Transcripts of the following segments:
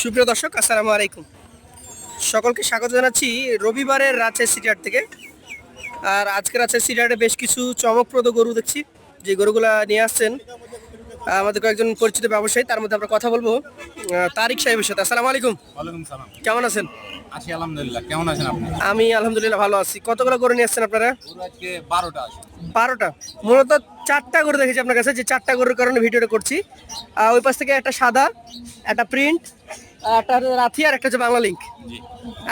সুপ্রিয় দর্শক আসসালামু আলাইকুম। সকলকে স্বাগত জানাচ্ছি রবিবারের রাজশাহী সিটিহাট থেকে। আর আজকে রাজশাহী সিটিহাটে বেশ কিছু চমকপ্রদ গরু দেখছি। যে গরুগুলা নিয়ে আসছেন আমাদের কয়েকজন পরিচিত ব্যবসায়ী তার মধ্যে আমরা কথা বলব। তারিক সাহেবের সাথে। আসসালামু আলাইকুম। সালাম। কেমন আছেন? আছি আলহামদুলিল্লাহ। কেমন আছেন আপনি? আমি আলহামদুলিল্লাহ ভালো আছি। কতগুলো গরু নিয়ে আসছেন আপনারা? আজকে বারোটা বারোটা। মূলত চারটা গরু দেখেছি আপনার কাছে যে চারটা গরুর কারণে ভিডিওটা করছি। ওই পাশ থেকে একটা সাদা একটা প্রিন্ট একটা রাথি আর একটা হচ্ছে বাংলা লিঙ্ক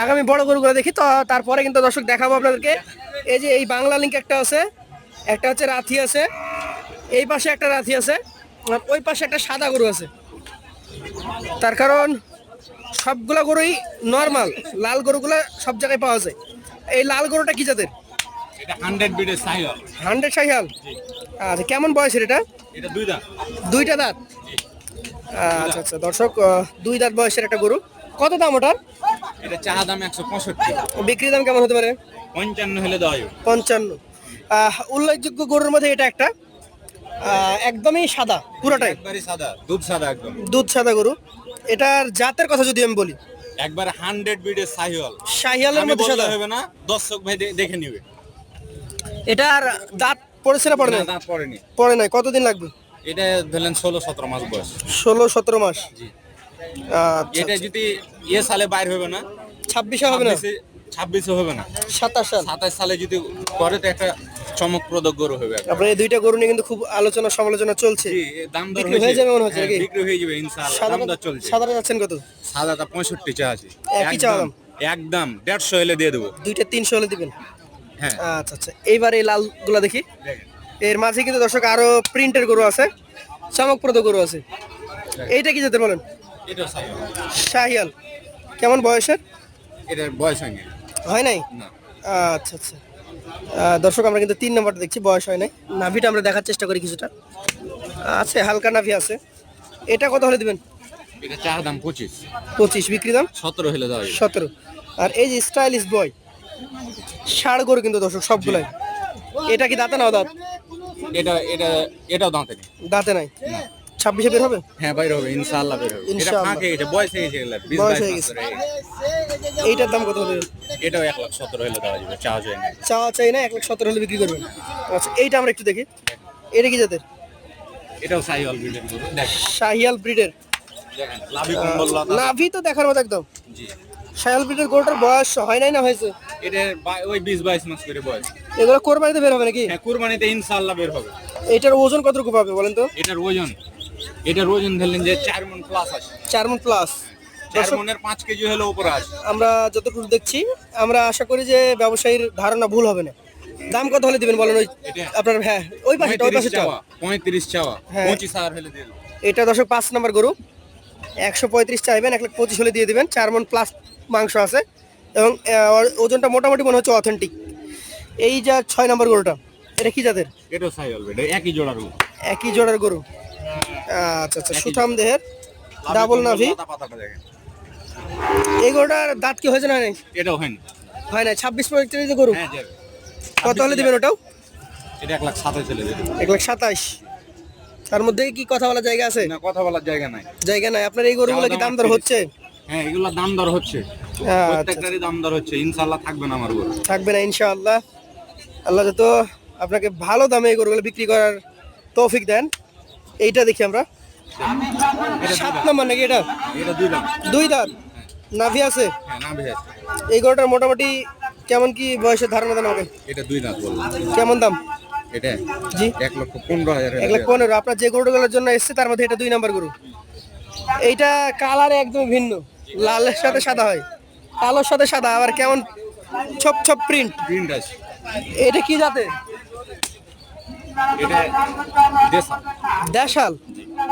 আগামী বড় গরুগুলো দেখি তো তারপরে কিন্তু দর্শক দেখাবো আপনাদেরকে। এই যে এই বাংলা লিঙ্ক একটা আছে একটা হচ্ছে রাথি আছে এই পাশে একটা রাথি আছে আর ওই পাশে একটা সাদা গরু আছে। তার কারণ সবগুলা গরুই নর্মাল লাল গরুগুলা সব জায়গায় পাওয়া যায়। এই লাল গরুটা কি জাতের? হান্ড্রেড সাইহাল আচ্ছা কেমন বয়সের এটা? এটা দুই দাম দুইটা দাঁত? আচ্ছা আচ্ছা দর্শক দুই দাঁত বয়সের একটা গরু। কত দাম ওটার? এটা চাহা দাম একশো পঁয়ষট্টি। বিক্রি দাম কেমন হতে পারে? পঞ্চান্ন হলে দেওয়া যাবে পঞ্চান্ন উল্লেখযোগ্য গরুর মধ্যে এটা একটা। একদমই সাদা পুরোটাই। একবারই সাদা দুধ সাদা একদম। দুধ সাদা গরু। এটার জাতের কথা যদি আমি বলি। একবার হান্ড্রেড বিডের সাইকেল শাহিয়ালের মধ্যে সাদা? হবে না দর্শক ভাই দেখে নিবে। এটার দাঁত পড়েছে না পড়ে না, নাই পড়েনি। পড়ে নাই। কতদিন লাগবে? এটা ধরলেন ষোলো সতেরো মাস বয়স। ষোলো সতেরো মাস? জি। আচ্ছা এটা যদি এ সালে বাইর হবে না ছাব্বিশে হবে না? ছাব্বিশে হবে না। সাতাশ সাল। সাতাশ সালে যদি করে তো একটা চমকপ্রদ গরু হবে। আপনার এই দুইটা গরু নিয়ে কিন্তু খুব আলোচনা সমালোচনা চলছে। দাম দর হয়ে যাবে মনে হচ্ছে হ্যাঁ, নাকি? বিক্রি হয়ে যাবে ইনশাআল্লাহ। দাম দর চলছে। সাদাটা যাচ্ছেন কত? সাদাটা পঁয়ষট্টি চা আছে। একই চা দাম? একদম দেড়শো হলে দিয়ে দেবো। দুইটা তিনশো হলে দিবেন? আচ্ছা আচ্ছা। এইবার এই লালগুলা দেখি। এর মাঝে কিন্তু দর্শক আরও প্রিন্টের গরু আছে চমকপ্রদ গরু আছে। এইটা কি যেতে বলেন? শাহিয়াল কেমন বয়সের? এটার বয়স হয়নি হয় নাই? আচ্ছা আচ্ছা। দর্শক আমরা কিন্তু তিন নাম্বারটা দেখছি বয়স হয় নাই। নাভিটা আমরা দেখার চেষ্টা করি কিছুটা। আছে হালকা নাভি আছে। এটা কত হলে দিবেন? এটা চা দাম পঁচিশ। পঁচিশ বিক্রি দাম? সতেরো হলে যাবে। সতেরো। আর এই যে স্টাইলিশ বয় ষাড় গরু কিন্তু দর্শক সবগুলাই। এটা কি দাঁতে নাও দাঁত? এটা এটা এটাও দাঁতে নেই। দাঁতে নাই? ছাব্বিশে বের হবে? হ্যাঁ বাইরে হবে ইনশাআল্লাহ বের হবে। এটা। ফাঁকে এটা বয়স হয়ে গেছে এগুলা বিশ বাইশ হয়ে মাস গেছে। হয়ে গেছে। এইটার দাম কত হবে? এটাও এক লাখ সতেরো হলে দেওয়া যাবে চা যায় না। চাওয়া চাই না এক লাখ সতেরো হলে বিক্রি করবেন। আচ্ছা এইটা আমরা একটু দেখি। এটা কি জাতের? এটাও সাইকেল বিল্ডিং করুন শাহিয়াল ব্রিডের। দেখেন লাভি। নাভি তো দেখার মতো একদম। জি। শাহিয়াল ব্রিডের গরুটার বয়স হয় নাই না হয়েছে? এটার ওই বিশ বাইশ মাস করে বয়স। এগুলো কোরবানিতে বের হবে নাকি? হ্যাঁ কুরবানিতে ইনশাআল্লাহ বের হবে। এটার ওজন কতটুকু পাবে বলেন তো? এটার ওজন এটার ওজন ধরলেন যে চার মন প্লাস আছে। চার মন প্লাস চার মনের পাঁচ কেজি হলে উপরে আছে। আমরা যতটুকু দেখছি আমরা আশা করি যে ব্যবসায়ীর ধারণা ভুল হবে না। দাম কত হলে দিবেন বলেন ওই এটা? আপনার হ্যাঁ ওই পাশে ওই পাশে চাওয়া। পঁয়ত্রিশ চাওয়া। হ্যাঁ। পঁচিশ হাজার হলে দিয়ে এটা দশক পাঁচ নম্বর গরু। একশো পঁয়ত্রিশ চাইবেন এক লাখ পঁচিশ হলে দিয়ে দিবেন। চার মন প্লাস মাংস আছে এবং ওজনটা মোটামুটি মনে হচ্ছে অথেন্টিক এই যা ছয় নম্বর গরুটা এটা কি জাতের? এটা একই জোড়ার গরু। একই জোড়ার গরু। আচ্ছা আচ্ছা সুঠাম দেহের ডাবল নাভি। এই গরুটার দাঁত কি হয়েছে না নাই? এটাও হয়নি। হয় না ছাব্বিশ পঁয়ত্রিশ গরু। হ্যাঁ কত হলে দিবেন ওটাও? এটা এক লাখ সাতাশ হলে এক লাখ সাতাশ তার মধ্যে কি কথা বলার জায়গা আছে? না কথা বলার জায়গা নাই। জায়গা নাই। আপনার এই গরুগুলো কি দাম দর হচ্ছে? হ্যাঁ এগুলো দাম দর হচ্ছে। আচ্ছা, প্রত্যেকটারই দাম দর হচ্ছে ইনশাল্লাহ থাকবে না আমার গরু। থাকবে না ইনশাআল্লাহ। আল্লাহ যত আপনাকে ভালো দামে এই গরুগুলো বিক্রি করার তৌফিক দেন। এইটা দেখি আমরা। সাত নম্বর নাকি এটা? এটা দুই দাঁত। নাভি আছে? হ্যাঁ না ভেজ এই গরুটার মোটামুটি কেমন কি বয়সের ধারণা দেন আমাকে? এটা দুই দাঁত কেমন দাম? এটা জি। এক লক্ষ পনেরো হাজার এক লাখ পনেরো। আপনার যে গরুগুলোর জন্য এসছে তার মধ্যে এটা দুই নাম্বার গরু। এইটা কালারে একদম ভিন্ন। লালের সাথে সাদা হয় কালোর সাথে সাদা আবার কেমন ছপ ছপ প্রিন্ট প্রিন্ট আছে। এটা কি জাতের? এটা দেশাল। দেশাল?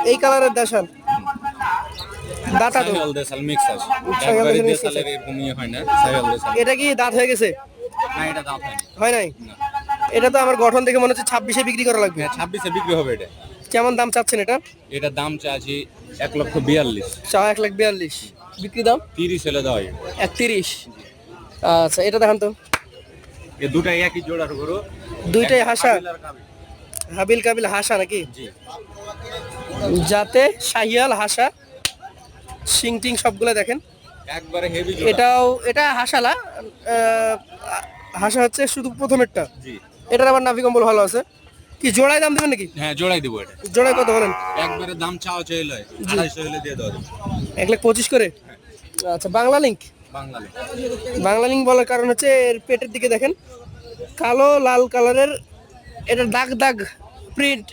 এই কালারের দেশাল। এটা কি দাঁত হয়ে গেছে? এটা হয় নাই? এটা তো আমার গঠন দেখে মনে হচ্ছে ছাব্বিশে বিক্রি করা লাগবে। হ্যাঁ ছাব্বিশে বিক্রি হবে এটা। কেমন দাম চাচ্ছেন এটা? এটার দাম চাচ্ছি এক লক্ষ বিয়াল্লিশ। চা এক লাখ বিয়াল্লিশ। বিক্রি দাম? তিরিশ হলে দেওয়া যাবে একত্রিশ। আচ্ছা এটা দেখান তো। এ দুটাই একই জোড়ার গরু। দুইটাই হাসা। হাবিল কাবিল। হাসা নাকি? যাতে শাহিয়াল হাসা শিং টিং সবগুলো দেখেন। একবারে হেভি এটাও এটা হাসালা হাসা হচ্ছে শুধু প্রথমেরটা। জি। এটার আবার নাভি কম্বল ভালো আছে। কি জোড়ায় দাম দেবেন নাকি? হ্যাঁ জোড়াই দেবো এটা। জোড়ায় কত বলেন? একবারে দাম চাওয়া চাই লয় আড়াইশো হলে দিয়ে দেওয়া যাবে। এক লাখ পঁচিশ করে? আচ্ছা বাংলা লিঙ্ক বাঙালি বাংলা লিঙ্ক বলার কারণ হচ্ছে এর পেটের দিকে দেখেন কালো লাল কালারের এটা দাগ দাগ প্রিন্ট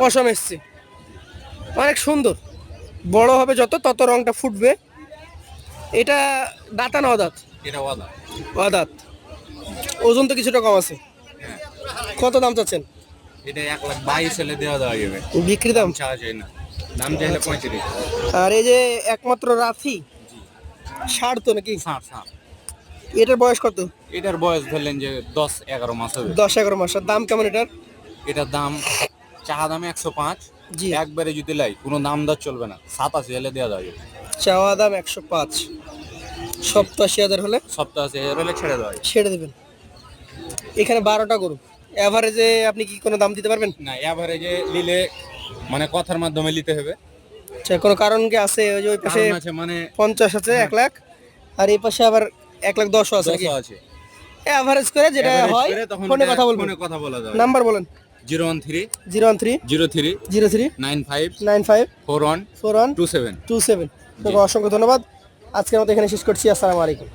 পশম এসছে। অনেক সুন্দর। বড় হবে যত তত রংটা ফুটবে। এটা দাঁতা না অদাঁত? এটা ওয়াদা অদাঁত। ওজন তো কিছুটা কম আছে। কত দাম চাচ্ছেন? এটা এক লাখ বাইশ হলে দেওয়া দেওয়া যাবে। বিক্রি দাম? চাওয়া চাই না। দাম চাইলে পঁয়ত্রিশ। আর এই যে একমাত্র রাথি ষাড় তো নাকি? ষাট ষাট। এটার বয়স কত? এটার বয়স ধরলেন যে দশ এগারো মাস হবে। দশ এগারো মাস। দাম কেমন এটার? এটার দাম চাহা দামে একশো পাঁচ। জি। একবারে যদি লাই কোনো দাম দর চলবে না। সাতাশি হলে দেওয়া যাবে। চাওয়া দাম একশো পাঁচ। সপ্তাশি হাজার হলে? সপ্তাহে হাজার হলে ছেড়ে দেওয়া ছেড়ে দেবেন। এখানে বারোটা গরু। অ্যাভারেজে আপনি কি কোনো দাম দিতে পারবেন? না এভারেজে নিলে মানে কথার মাধ্যমে নিতে হবে। আচ্ছা কোনো কারণ কি আছে? ওই যে ওই পাশে কারণ আছে মানে পঞ্চাশ আছে এক লাখ। আর এই পাশে আবার এক লাখ দশও আছে নাকি? দশও আছে। অ্যাভারেজ করে যেটা Average হয় করে তখন ফোনে কথা বলবেন। ফোনে কথা বলা যাবে। নাম্বার বলেন। Zero one three. Zero one three. Zero three. Zero three. Nine five. Nine five. Four one. Four one. Two seven. Two seven. অসংখ্য ধন্যবাদ। আজকের মতো এখানে শেষ করছি। আসসালামু আলাইকুম।